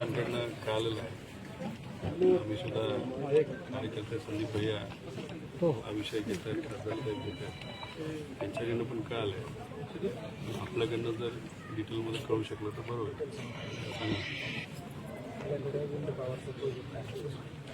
त्यांकडनं कळालेलं आहे. आम्ही सुद्धा कार्यकर्ते संदीप भैया हा. विषय घेत आहेत खासदार साहेब घेत आहेत त्यांच्याकडनं पण कळालं आहे आपल्याकडनं जर डिटेलमध्ये कळू शकलं तर बरोबर आहे.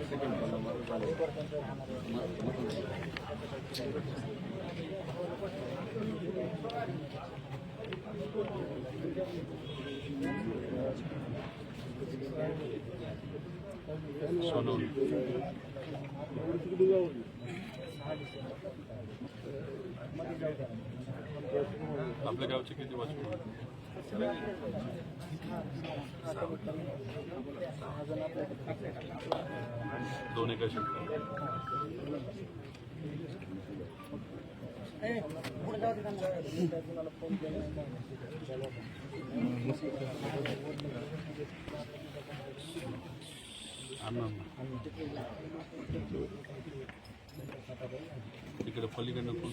कंपनीचं नाव काय सोनवणे आपल्या गावचे किती वॉचमॅन दोन एका शिफ्ट अण्णा तिकडे पलीकडनं कोण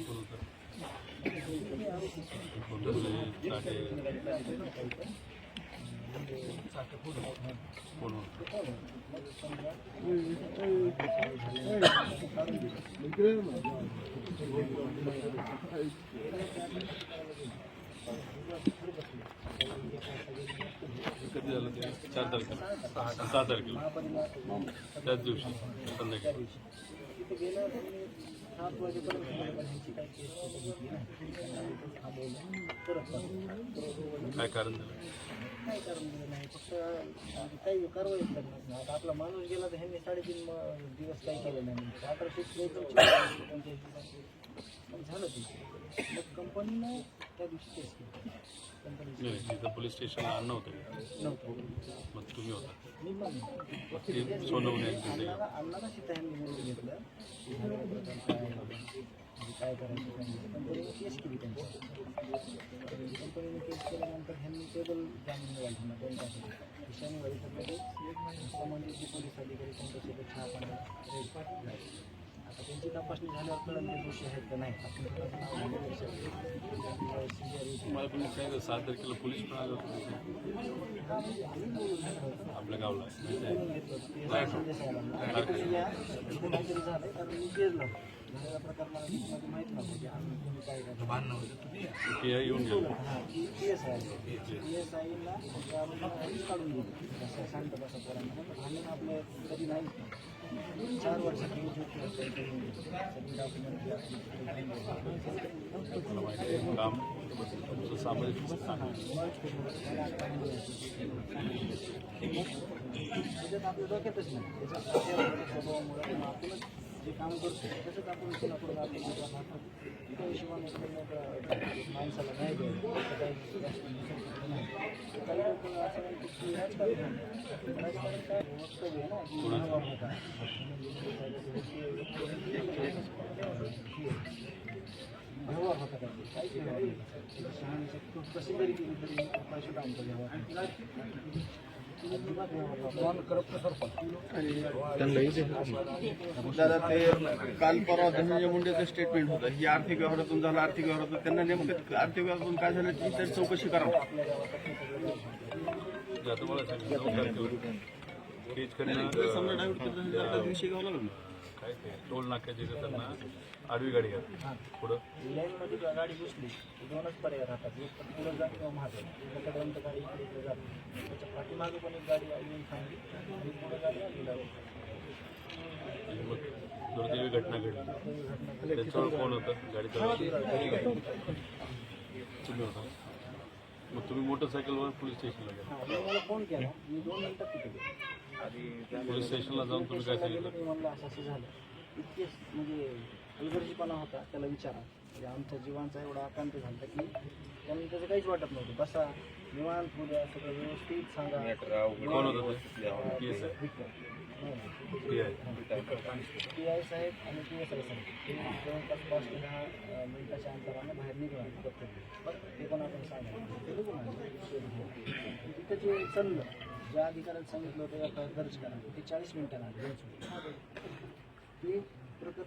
कधी झालं ते चार तारखेला सहा तारखेला त्याच दिवशी संध्याकाळी काय कारण काय कारण दिलं नाही फक्त काही कारवाई करणार नाही. आता आपला माणूस गेला तर ह्यांनी साडेतीन दिवस काही केलं नाही. म्हणजे अकराशे अठराशे त्रेपन्न झालं ते. मग कंपनीनं त्या दिवशी नाही तिथं पोलीस स्टेशनला आणणं होतं नव्हतं मग तुम्ही होता. मग ते सोनवणे अण्णाला घेतलं काय करायचं कंपनीने केस केली कंपनीने केस केल्यानंतर ह्यांनी टेबल जामीन मिळाली त्यांना दोन शनिवारी संबंधित पोलीस अधिकारी त्यांच्यासोबत चहा पाणी आता त्यांची तपासणी झाल्यावर कळलं ते दोषी आहेत का नाही आपण त्याचं पण काय सात तारखेला पोलीस पण आले होते आपल्या गावला माहिती आहे? प्रकार मला नव्हतं की आम्ही येऊन पी एस आय एस आयला काढून दिली असं पोरांना आपलं कधी नाही चार वर्षापूर्वी करून काम सामाजिक त्याच्यात आपल्या डोक्यातच नाही त्याच्यात आपणच जे काम करतो तसंच आपण आपण त्या हिशोबाने माणसाला नाही द्यायचं असं असं आहे. कशी जरी केली तरी पैसे दादा ते काल परवा धनंजय मुंडेचं स्टेटमेंट होतं. ही आर्थिक व्यवहारातून झालं आर्थिक व्यवहारातून. त्यांना नेमकं आर्थिक व्यवहारातून काय झालं ती तर चौकशी करावं समजा डायव्हर्ट टोल नाक्याच्या इथे त्यांना आडवी गाडी घातली पुढं. लाईनमध्ये गाडी घुसली दोनच पर्याय राहतात. एक तर पुढे जात किंवा मागे. त्याच्यापर्यंत गाडी इकडे जाते. त्याच्या पाठीमागे पण एक गाडी येऊन थांबली. आणि पुढे गाडी आली. मग दुर्दैवी घटना घडली. त्याच्यावर कोण होतं? गाडी तुम्ही होता. मग तुम्ही मोटरसायकलवर पोलीस स्टेशनला गेला. मला फोन केला. मी दोन मिनिटात तिथे गेलो. पोलीस स्टेशनला जाऊन तुम्ही काय सांगितलं? असं असं झालं. इतके म्हणजे हलगर्जीपणा होता त्याला विचारा. म्हणजे आमच्या जीवांचा एवढा आकांत झाला की त्यांना त्याचं काहीच वाटत नव्हतं. बसा निवांत उद्या सगळं व्यवस्थित सांगा. कोण होतं ते? Case Vikram P I I साहेब आणि पी एस आय साहेब. जवळपास पाच ते दहा मिनिटाच्या अंतराने बाहेर निघणार प्रत्येक ते पण आपण. तिथं जे चाललं ज्या अधिकाऱ्याला सांगितलं होतं दर्ज करा. ते चाळीस मिनिटांना आले घ्यायचं. ते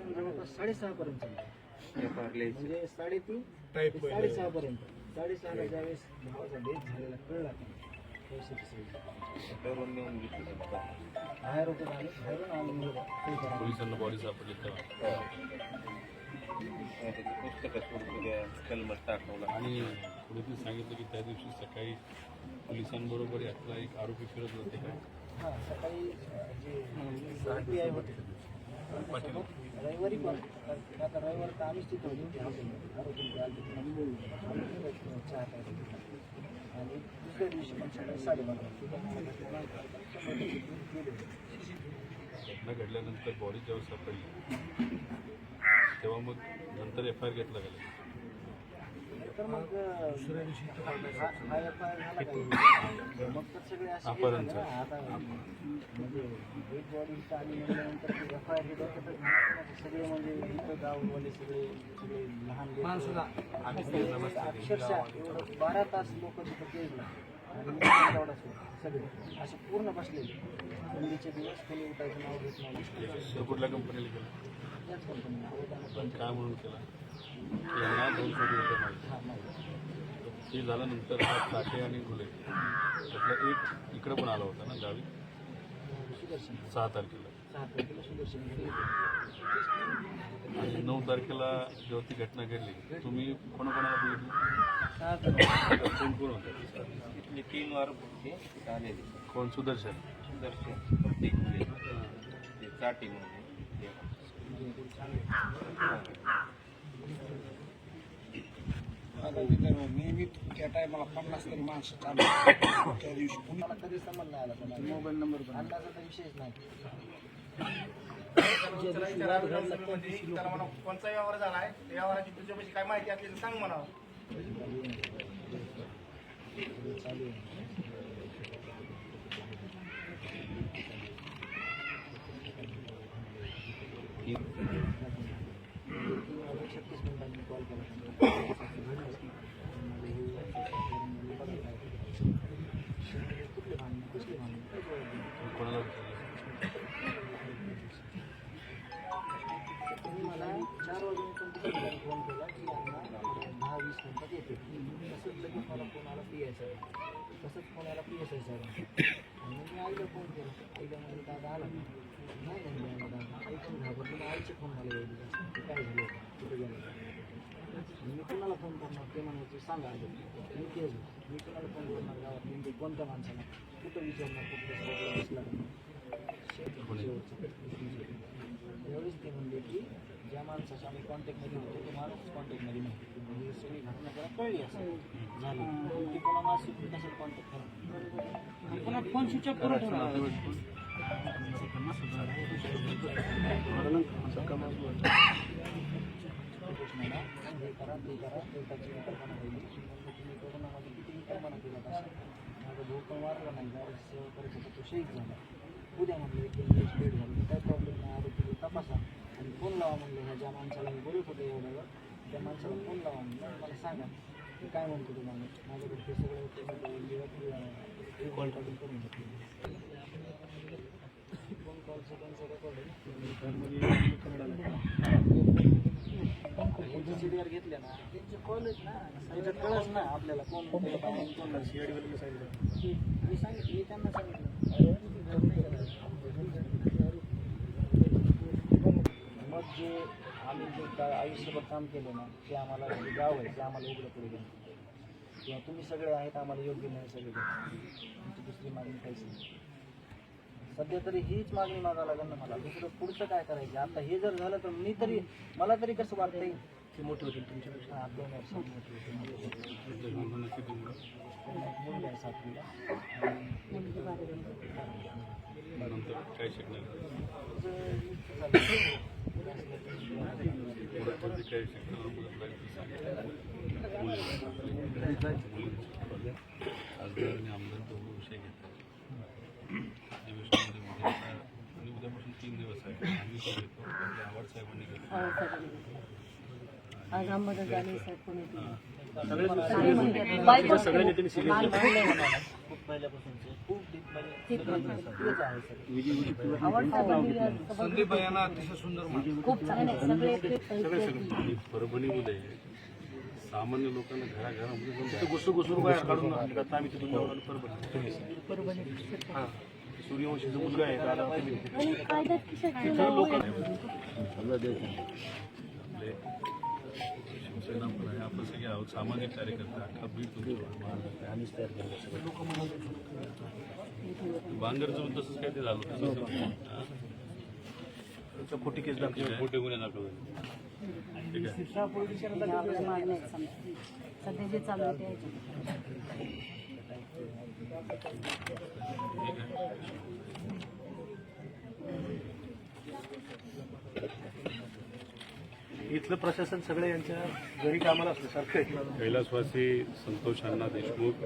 प्रकरण जवळपास साडेसहापर्यंत चाललं म्हणजे साडेतीन ते साडेसहापर्यंत साडेसहाला ज्यावेळेस भावाचा डेथ झालेला कळला बाहेर होतं आणि बाहेरून आलं मुलगा ते करा. पोलिसांना बॉडी सापडली तेव्हा आणि पुढे ते सांगितलं की त्या दिवशी सकाळी पोलिसांबरोबर यातला एक आरोपी फिरत होते काय हा सकाळी जे आय होते. रविवारी पण. आता रविवार तर आम्हीच तिथं होतो. चहा आणि दुसऱ्या दिवशी पण सकाळी साडेबारा घडल्यानंतर बॉडी जेव्हा सापडली तेव्हा मग नंतर एफ आय आर घेतला गेला. तर मग एफ आय आर झाला काय मग तर सगळे असे झाले ना, आता म्हणजे डेड बॉडी इथं घेतात सगळे म्हणजे इथं गाववाले सगळे सगळे लहान लेकरं, अक्षरशः एवढं बारा तास लोक तिथं केलं आणि तेवढाच होतो. सगळे. असे पूर्ण बसलेले. थंडीचे दिवस कोणी उठायचं नाव घेत नाही. तो कुठल्या कंपनीला गेला? त्याच कंपनी पण काय म्हणून केला? की यांना दोन कोटी रुपये ते झाल्यानंतर चाटे आणि घुले त्यातला एक इकडं पण आला होता ना गावी. सुदर्शन सहा तारखेला. सुदर्शन आणि नऊ तारखेला जेव्हा ती घटना घडली तुम्ही कोणाकोणाला तारखेला कोण कोण होतं? इथले तीन वार आलेले कोण? सुदर्शन. दर्शन प्रत्येक मुले. ते चाटी म्हणून. नियमित त्या टायमाला पन्नास तरी माणसं चालू त्या दिवशी कधी समज नाही आला कोणाला. मोबाईल नंबर पण तर विषयच नाही कोणचा व्यवहार झालाय त्या व्यवहाराची तुझ्यापाशी काय माहिती असली तर सांग म्हणावं छत्तीस मिनिटांनी कॉल केला कोणाला विचारलं मला चार वाजून फोन केला की दहा वीस मिनिटात येते तसंच लगेच मला फोन पी एस आय तसंच फोन पी एस आय आणि मी आईला फोन केला आईला म्हणजे दादा आला का? नाही नाही फोन मला ते मी फोन करणार ते म्हणायचं सांगा मी तेच मी फोन करणार गावात कोणत्या माणसाला कुठं विचारणार कुठं बसला ते म्हणले की ज्या माणसाच्या आम्ही कॉन्टॅक्टमध्ये होतो तो माणूस कॉन्टॅक्टमध्ये नव्हतो म्हणजे सगळी घटना त्याला कळली असं झालं ती कोणा माणूस कसं कॉन्टॅक्ट करा पुन्हा फोन स्विच ऑफ करून ठेवणार करा ते करा तुम्ही कोरोनामध्ये माझा नाही सेवा करत होता तो शहीद झाला उद्या म्हणलं एक झाली काय प्रॉब्लेम नाही आरोपी तपासा आणि फोन लावा म्हणलं ह्या ज्या माणसाला मी बोलत होतो एवढ्यावर त्या माणसाला फोन लावा म्हणलं मला सांगा मी काय म्हणतो तुम्हाला माझ्याकडे ते सगळं कॉल करून घेतलं फोन कॉलचं त्यांचं रेकॉर्ड घेतले ना त्यांचे कॉलेज ना त्याच्यात कळच ना आपल्याला कोण कोण कोण मी सांगितलं त्यांना सांगितलं मग जे आम्ही जे काय आयुष्यभर काम केलं ना ते आम्हाला जे गाव आहे ते आम्हाला इकडे पुढे किंवा तुम्ही सगळे आहेत आम्हाला योग्य नाही सगळे. तुमची दुसरी मागणी काहीच नाही. सध्या तरी हीच मागणी मागावं लागेल ना मला. दुसरं पुढचं काय करायचं? आता हे जर झालं तर मी तरी मला तरी कसं वाटतंय? ते मोठे होतील तुमच्यापेक्षा. दोन मोठे होतील. सातवीला काय शिकणार ते आणि आमदार दोघं विषय घेतात अधिवेशनामध्ये मोदींचा पुणे मध्ये हेच आहे सर संदीप यांना अतिशय सुंदर माणूस. खूप चांगले सगळे एक- आणि परभणीमध्ये सामान्य लोकांना घराघरामध्ये जाऊन तिथे घुसू घुसून बाहेर काढून आम्ही तिथून परभणी. हा. सूर्यवंशीचा मुलगा आहे दादा आणि कायद्यात किशाची आपले शिवसेना पण आहे आपण सगळे आहोत सामाजिक कार्यकर्ते अख्खा बीट तुमचं महाराष्ट्र बांगरचं पण तसंच काय ते झालं होतं. हा. त्याच्या खोटी केस दाखल मोठे गुन्हे दाखल झाले. ठीक आहे आपल्या मागण्या आहेत समजा. सध्या जे चालू आहे ते ह्याच्यात. इथलं प्रशासन सगळे यांच्या घरी कामाला असल्यासारखं कैलासवासी संतोष अण्णा देशमुख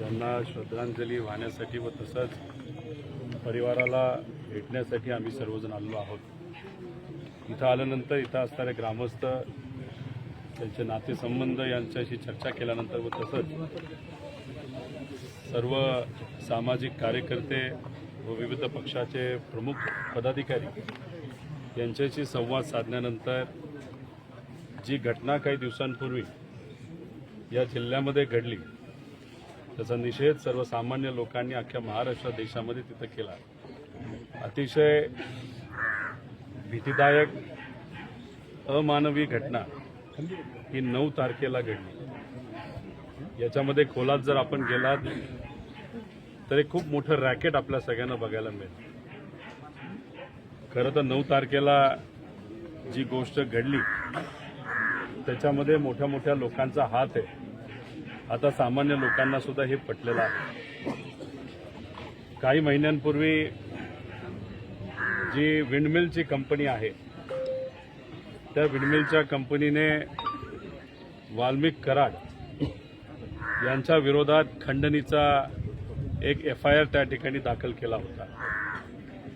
यांना श्रद्धांजली वाहण्यासाठी व तसंच परिवाराला भेटण्यासाठी आम्ही सर्वजण आलो आहोत. इथं आल्यानंतर इथं असणारे ग्रामस्थ त्यांचे नातेसंबंध यांच्याशी चर्चा केल्यानंतर व तसंच सर्व सामाजिक कार्यकर्ते व विविध पक्षाचे प्रमुख पदाधिकारी यांच्याशी संवाद साधल्यानंतर जी घटना काही दिवसांपूर्वी या जिल्ह्यामध्ये घडली त्याचा निषेध सर्वसामान्य लोकांनी अख्ख्या महाराष्ट्र देशामध्ये तिथं केला. अतिशय भीतीदायक अमानवी घटना ही नऊ तारखेला घडली. याच्यामध्ये खोलात जर आपण गेलात तर एक खूप मोठं रॅकेट आपल्या सगळ्यांना बघायला मिळेल. खरं तर नऊ तारखेला जी गोष्ट घडली त्याच्यामध्ये मोठ्या मोठ्या लोकांचा हात आहे. आता सामान्य लोकांना सुद्धा हे पटलेलं आहे. काही महिन्यांपूर्वी जी विंडमिलची कंपनी आहे त्या विंडमिलच्या कंपनीने वाल्मिक कराड यांच्या विरोधात खंडणीचा एक एफ आय आर त्या ठिकाणी दाखल केला होता.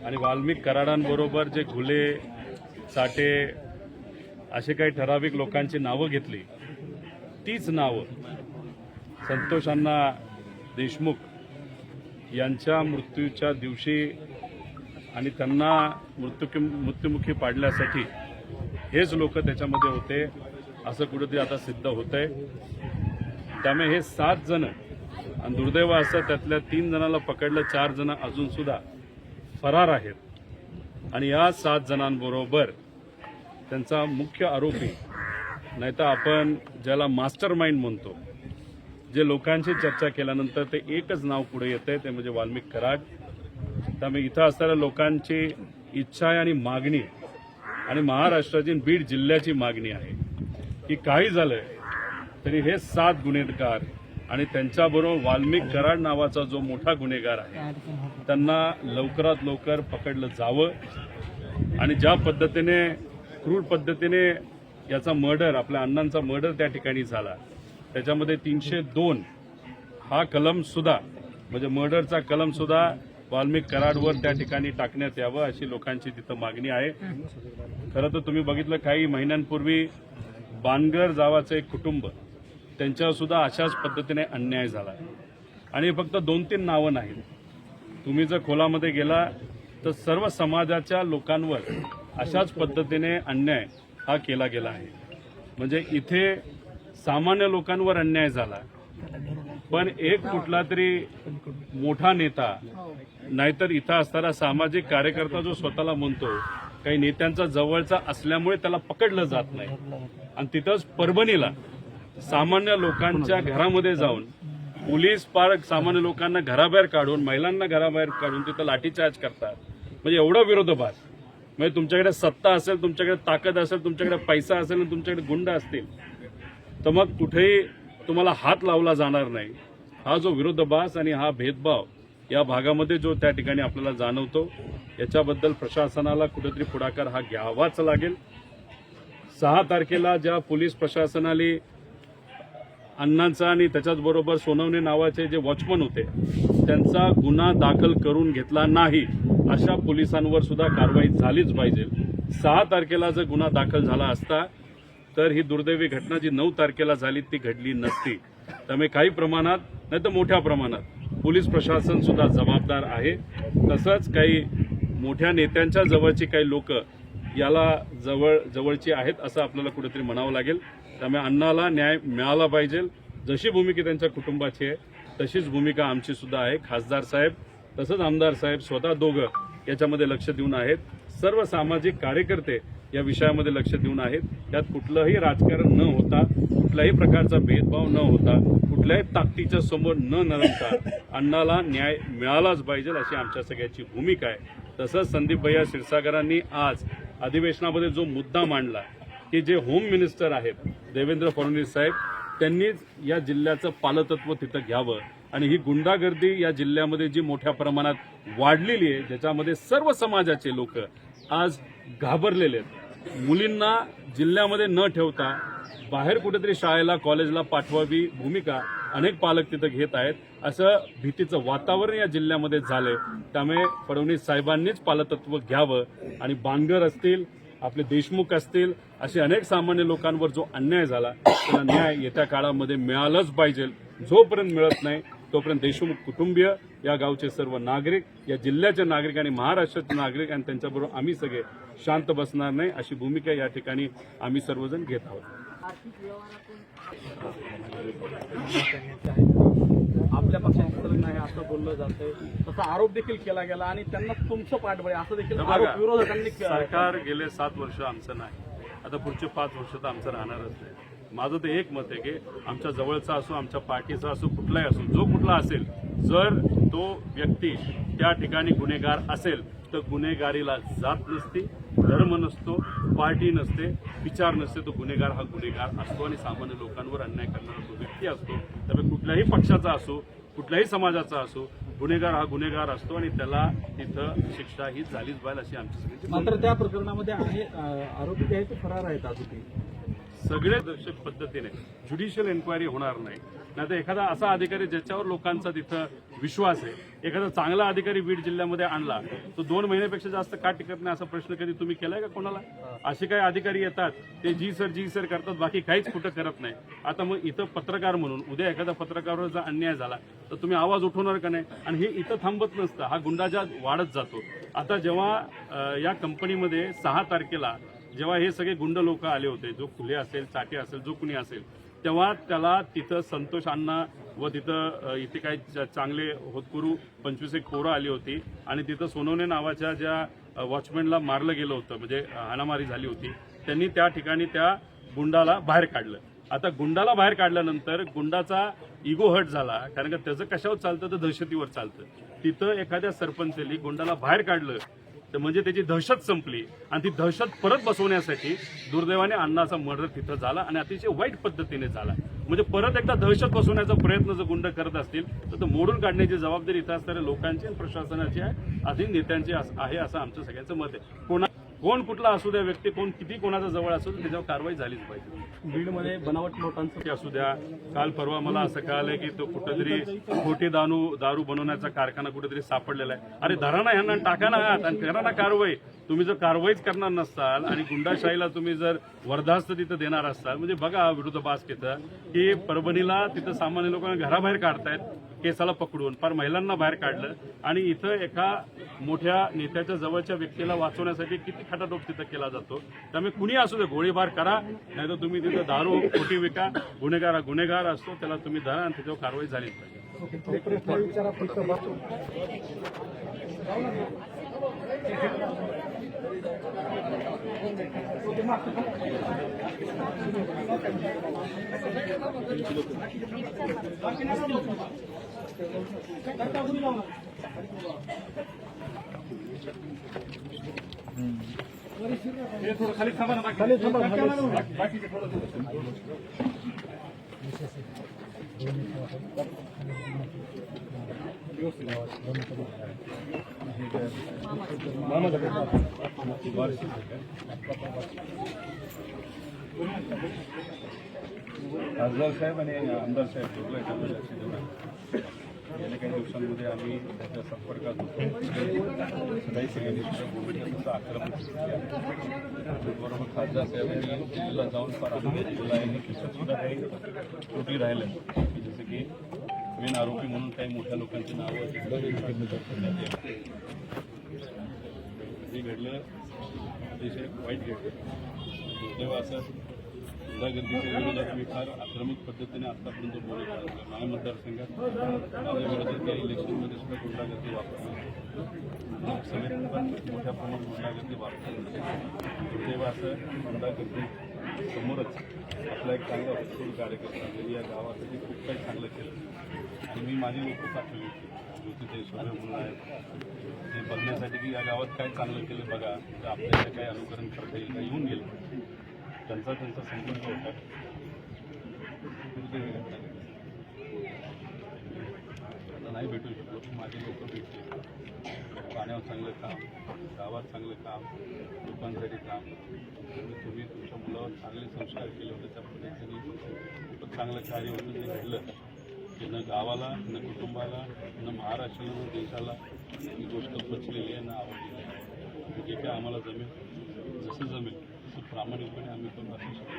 आणि वाल्मिक कराडांबरोबर जे घुले साठे असे काही ठराविक लोकांची नावं घेतली तीच नावं संतोषांना देशमुख यांच्या मृत्यूच्या दिवशी आणि त्यांना मृत्यू मृत्युमुखी पाडण्यासाठी हेच लोक त्याच्यामध्ये होते असं कुठेतरी आता सिद्ध होत आहे त्यामुळे हे सात जण आणि दुर्दैव असं त्यातल्या तीन जणांना पकडलं चार जण अजून सुद्धा फरार आहेत. आणि या सात जणांबरोबर त्यांचा मुख्य आरोपी नाहीतर आपण ज्याला मास्टर माइंड म्हणतो जे लोकांशी चर्चा केल्यानंतर ते एकच नाव पुढे येते ते म्हणजे वाल्मिक कराड. त्यामुळे इथं असणाऱ्या लोकांची इच्छा आहे आणि मागणी आणि महाराष्ट्राची बीड जिल्ह्याची मागणी आहे की काही झालं तरी हे सात गुन्हेगार आणि त्यांच्याबरोबर वाल्मिक कराड नावाचा जो मोठा गुन्हेगार आहे त्यांना लवकरात लवकर पकडलं जावं. आणि ज्या पद्धतीने क्रूर पद्धतीने याचा मर्डर आपल्या अण्णांचा मर्डर त्या ठिकाणी झाला त्याच्यामध्ये तीनशे दोन हा कलमसुद्धा म्हणजे मर्डरचा कलमसुद्धा वाल्मिक कराडवर त्या ठिकाणी टाकण्यात यावं अशी लोकांची तिथं मागणी आहे. खरं तर तुम्ही बघितलं काही महिन्यांपूर्वी बानगर जावाचं एक कुटुंब त्यांच्यावर सुद्धा अशाच पद्धतीने अन्याय झाला. आणि फक्त दोन तीन नावं नाहीत. तुम्ही जर खोलामध्ये गेला तर सर्व समाजाच्या लोकांवर अशाच पद्धतीने अन्याय हा केला गेला आहे. म्हणजे इथे सामान्य लोकांवर अन्याय झाला. पण एक कुठला तरी मोठा नेता नाहीतर इथं असणारा सामाजिक कार्यकर्ता जो स्वतःला म्हणतो काही नेत्यांचा जवळचा असल्यामुळे त्याला पकडलं जात नाही. आणि तिथंच परभणीला सामान्य लोकांच्या घरामध्ये जाऊन पोलीस पार सामान्य लोकांना घराबाहेर काढून महिलांना घराबाहेर काढून तिथं लाठीचार्ज करतात. म्हणजे एवढा विरोधाभास. म्हणजे तुमच्याकडे सत्ता असेल तुमच्याकडे ताकद असेल तुमच्याकडे पैसा असेल आणि तुमच्याकडे गुंड असतील तर मग कुठेही तुम्हाला हात लावला जाणार नाही. हा जो विरोधाभास आणि हा भेदभाव या भागामध्ये जो त्या ठिकाणी आपल्याला जाणवतो याच्याबद्दल प्रशासनाला कुठेतरी पुढाकार हा घ्यावाच लागेल. सहा तारखेला ज्या पोलीस प्रशासनाने अण्णांचा आणि त्याच्याचबरोबर सोनवणे नावाचे जे वॉचमन होते त्यांचा गुन्हा दाखल करून घेतला नाही अशा पोलिसांवर सुद्धा कारवाई झालीच पाहिजे. सहा तारखेला जर गुन्हा दाखल झाला असता तर ही दुर्दैवी घटना जी नऊ तारखेला झाली ती घडली नसती. त्यामुळे काही प्रमाणात नाही तर मोठ्या प्रमाणात पोलीस प्रशासन सुद्धा जबाबदार आहे. तसंच काही मोठ्या नेत्यांच्या जवळची काही लोक याला जवळ जवळची आहेत असं आपल्याला कुठेतरी म्हणावं लागेल. त्यामुळे अण्णाला न्याय मिळाला पाहिजे. जशी भूमिका त्यांच्या कुटुंबाची आहे तशीच भूमिका आमची सुद्धा आहे. खासदार साहेब तसंच आमदार साहेब स्वतः दोघं याच्यामध्ये लक्ष देऊन आहेत. सर्व सामाजिक कार्यकर्ते या विषयामध्ये लक्ष देऊन आहेत. त्यात कुठलंही राजकारण न होता कुठल्याही प्रकारचा भेदभाव न होता कुठल्याही ताकदीच्या समोर न नरमता अण्णाला न्याय मिळालाच पाहिजे अशी आमच्या सगळ्याची भूमिका आहे. तसंच संदीप भैया क्षीरसागरांनी आज अधिवेशनामध्ये जो मुद्दा मांडला की जे होम मिनिस्टर आहेत देवेंद्र फडणवीस साहेब त्यांनीच या जिल्ह्याचं पालतत्व तिथं घ्यावं. आणि ही गुंडागर्दी या जिल्ह्यामध्ये जी मोठ्या प्रमाणात वाढलेली आहे ज्याच्यामध्ये सर्व समाजाचे लोक आज घाबरलेले आहेत. मुलींना जिल्ह्यामध्ये न ठेवता बाहेर कुठेतरी शाळेला कॉलेजला पाठवावी भूमिका अनेक पालक तिथं घेत आहेत. असं भीतीचं वातावरण या जिल्ह्यामध्ये झालंय. त्यामुळे फडणवीस साहेबांनीच पालतत्व घ्यावं आणि बांगर असतील आपले देशमुख असतील असे अनेक सामान्य लोकांवर जो अन्याय झाला त्याला न्याय येत्या काळामध्ये मिळालंच पाहिजे. जोपर्यंत मिळत नाही तोपर्यंत देशमुख कुटुंबीय या गावचे सर्व नागरिक या जिल्ह्याचे नागरिक आणि महाराष्ट्राचे नागरिक आणि त्यांच्याबरोबर आम्ही सगळे शांत बसणार नाही अशी भूमिका या ठिकाणी आम्ही सर्वजण घेत आहोत. आपल्या पक्षाचे सदस्य आहे असं बोललं जातंय. तसा आरोप देखील केला गेला आणि त्यांना तुमचं पाठबळ असं देखील आरोप विरोधकांनी सरकार गेले सात वर्ष आमचं नाही. आता पुढचे पाच वर्ष तर आमचं राहणारच नाही. माझं तर एक मत आहे की आमच्या जवळचा असो आमच्या पार्टीचा असो कुठलाही असो जो कुठला असेल जर तो व्यक्ती त्या ठिकाणी गुन्हेगार असेल तर गुन्हेगारीला जात नसते. धर्म नसतो पार्टी नसते विचार नसते तो गुन्हेगार हा गुन्हेगार असतो आणि सामान्य लोकांवर अन्याय करणारा तो व्यक्ती असतो. त्यामुळे कुठल्याही पक्षाचा असो कुठल्याही समाजाचा असो गुन्हेगार हा गुन्हेगार असतो आणि त्याला तिथं शिक्षा ही झालीच पाहिजे अशी आमची मात्र त्या प्रकरणामध्ये आहे आरोपी जे आहेत ते फरार आहेत अजूनही. सगळे दर्शक पद्धतीने ज्युडिशियल एन्क्वायरी होणार नाही. नाहीतर एखादा असा अधिकारी ज्याच्यावर लोकांचा तिथं विश्वास आहे एखादा चांगला अधिकारी बीड जिल्ह्यामध्ये आणला तो दोन महिन्यापेक्षा जास्त का टिकत नाही असा प्रश्न कधी तुम्ही केलाय का कोणाला? असे काही अधिकारी येतात ते जी सर जी सर करतात बाकी काहीच कुठं करत नाही. आता मग इथं पत्रकार म्हणून उद्या एखादा पत्रकारावर जर अन्याय झाला तर तुम्ही आवाज उठवणार का नाही? आणि हे इथं थांबत नसतं हा गुंडाजा वाढत जातो. आता जेव्हा या कंपनीमध्ये सहा तारखेला जेव्हा हे सगळे गुंड लोक आले होते जो खुले असेल चाटे असेल जो कुणी असेल तेव्हा त्याला तिथं संतोष अण्णा व तिथं इथे काही च- चांगले होतकुरू पंचवीस एक खोरं आली होती आणि तिथं सोनवणे नावाच्या ज्या वॉचमॅनला मारलं गेलं होतं म्हणजे हाणामारी झाली होती त्यांनी त्या ठिकाणी त्या गुंडाला बाहेर काढलं. आता गुंडाला बाहेर काढल्यानंतर गुंडाचा इगो हट झाला कारण का त्याचं कशावर चालतं? तर दहशतीवर चालतं. तिथं एखाद्या सरपंचाने गुंडाला बाहेर काढलं तर म्हणजे त्याची दहशत संपली. आणि ती दहशत परत बसवण्यासाठी दुर्दैवाने अण्णाचा मर्डर तिथं झाला आणि अतिशय वाईट पद्धतीने झाला. म्हणजे परत एकदा दहशत बसवण्याचा प्रयत्न जर गुंड करत असतील तर तो मोडून काढण्याची जबाबदारी इथं असणाऱ्या लोकांची आणि प्रशासनाची आहे अधिक नेत्यांची आहे असं आमचं सगळ्यांचं मत आहे. कोणा कोण कुठला असू द्या व्यक्ती कोण किती कोणाचा जवळ असू द्या, त्याच्यावर कारवाई झालीच पाहिजे. बीडमध्ये बनावट नोटांचं की असू द्या. काल परवा मला असं कळालं की तो कुठेतरी खोटी दारू दारू बनवण्याचा कारखाना कुठेतरी सापडलेला आहे. अरे धरा ना ह्यांना टाका ना आणि करा ना कारवाई. तुम्ही जर कारवाईच करणार नसाल आणि गुंडाशाहीला तुम्ही जर वर्धास्त तिथं देणार असाल म्हणजे बघा विरुद्ध बास्केचं की परभणीला तिथं सामान्य लोकांना घराबाहेर काढतायत. केसाला पकडून फार महिलांना बाहेर काढलं. आणि इथं एका मोठ्या नेत्याच्या जवळच्या व्यक्तीला वाचवण्यासाठी किती खटाटोप तिथं केला जातो. त्यामुळे कुणी असू दे गोळीबार करा नाही तर तुम्ही तिथं दारू खोटी विका गुन्हेगार गुन्हेगार असतो त्याला तुम्ही धरा आणि त्याच्यावर कारवाई झालीच पाहिजे खाली थांबा ना बाकी बाकीचे खासदार साहेब आणि आमदार साहेब गेल्या काही दिवसांमध्ये आम्ही त्याच्या संपर्कात होतो. सदाई सगळ्यांनी आक्रमण आक्रमक बरोबर खासदार साहेबांनी दिल्लीला जाऊन फार अनुभव दिलेला आहे सुद्धा काही त्रुटी राहिल्या जसं की मेन आरोपी म्हणून काही मोठ्या लोकांची नावं करण्यात जे घडलं अतिशय वाईट घडलं. दुर्दैव असं गुंडागर्दीच्या विरोधात मी फार आक्रमक पद्धतीने आतापर्यंत बोलत आलो माझ्या मतदारसंघात माझ्या विरोधात या इलेक्शनमध्ये सुद्धा गुंडागर्दी वापरली लोकसभेत पण मोठ्या प्रमाणात गुंडागर्दी वापरली तेव्हा असं गुंडागर्दी समोरच आपला एक चांगला भरपूर कार्यकर्ता ज्यांनी या गावासाठी खूप काही चांगलं केलं आणि मी माझी लोक पाठवली होती. ज्योतिताई सोने म्हणून आहेत ते बघण्यासाठी की या गावात काय चांगलं केलं बघा तर आपल्याला काय अनुकरण करता येईल का? येऊन गेलं. त्यांचा त्यांचा संबंध होता नाही भेटू शकलो माझे लोक भेटले पाण्यावर चांगलं काम गावात चांगलं काम लोकांसाठी काम. तुम्ही तुम्ही तुमच्या मुलावर चांगले संस्कार केले होते त्या पद्धतीने खूपच चांगलं कार्य होतं ते घडलं. की न गावाला न कुटुंबाला न महाराष्ट्राला न देशाला ही गोष्ट पचलेली आहे ना आवडलेली आहे. म्हणजे जे काय आम्हाला जमेल जसं जमेल. प्रामाणिकपणे आम्ही करू अशी शकतो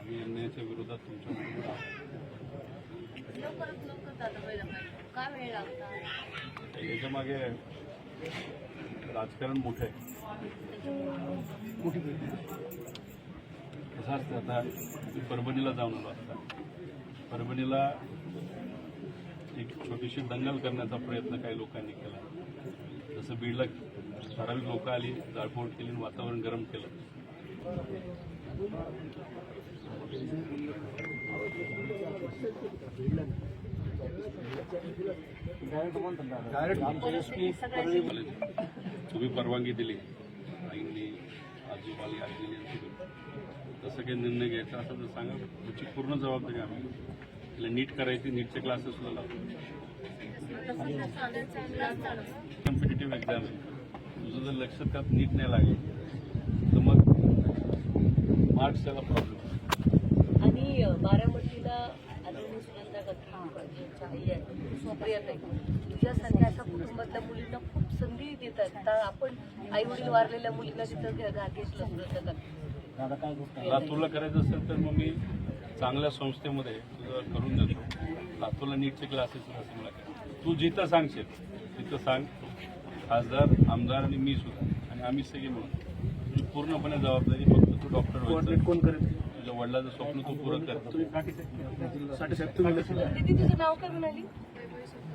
आम्ही अन्यायाच्या विरोधात तुमच्या लवकर वेळ याच्या मागे राजकारण मोठं आहे. कसं असतं आता मी परभणीला जाऊन आलो असता परभणीला एक छोटीशी दंगल करण्याचा प्रयत्न काही लोकांनी केला. जसं बीडला ठराविक लोक आली जाळपोळ केली आणि वातावरण गरम केलं. तुम्ही परवानगी दिली. आईंनी आजोबाला आजीने तसं काही निर्णय घ्यायचा असं तर सांगा. त्याची पूर्ण जबाबदारी आम्ही. तिला नीट करायची नीटचे क्लासेस सुद्धा लावतो कॉम्पिटेटिव्ह एक्झाम आहे. तुझं जर लक्ष त्यात नीट नाही लागलं तर मग मार्क्स त्याला प्रॉब्लेम आणि बारामतीला आदरणीय सुनंदा यांच्या आई आहे सुप्रिया ताई. तुझ्यासारख्या अशा कुटुंबातल्या मुलींना खूप संधी देतात तर आपण आई वडील वारलेल्या मुलींना तिथं घेतलं लातूरला करायचं असेल तर मग मी चांगल्या संस्थेमध्ये करून देतो. लातूरला नीटचे क्लासेस असं मला तू जिथं सांगशील तिथं सांग. खासदार आमदार आणि मी सुद्धा. आणि आम्ही सगळे म्हणून तुझी पूर्णपणे जबाबदारी फक्त तू डॉक्टर व्हायचं. कोण करेल? तुझ्या वडिलाचं स्वप्न तू पूर्ण कर दीदी तुझं नाव काय म्हणाली?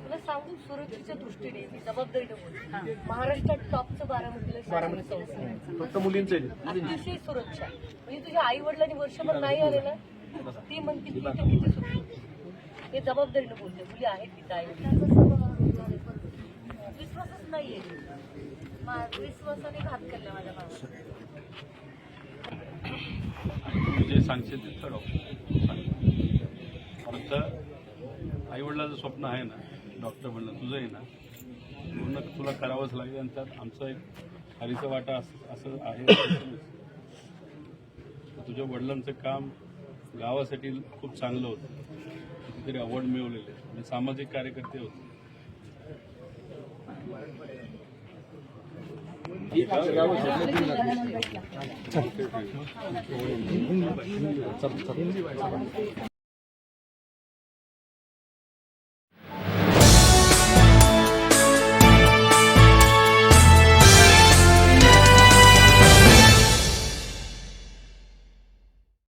तुला सांगू सुरक्षेच्या दृष्टीने बोलते. महाराष्ट्रात टॉपचं बारामतीला शिक्षण संस्था आहे. फक्त मुलींचं आहे. अतिशय सुरक्षा. म्हणजे तुझ्या आई वडिलांनी वर्षभर नाही आले ना ती म्हणते की इथं किती सुरक्षित हे जबाबदारीनं बोलते मुली आहेत की काय? विश्वासच नाहीये. विश्वासाने घात केला माझ्या भावाला तू जे सांगशील तिथं डॉक्टर आमचं आईवडिलाचं स्वप्न आहे ना डॉक्टर बनणं. तुझंही ना पूर्ण तुला करावंच लागेल आणि त्यात आमचं एक हरीचा वाटा असं असं आहे. तुझ्या वडिलांचं काम गावासाठी खूप चांगलं होतं. कितीतरी अवॉर्ड मिळवलेले आणि सामाजिक कार्यकर्ते होते.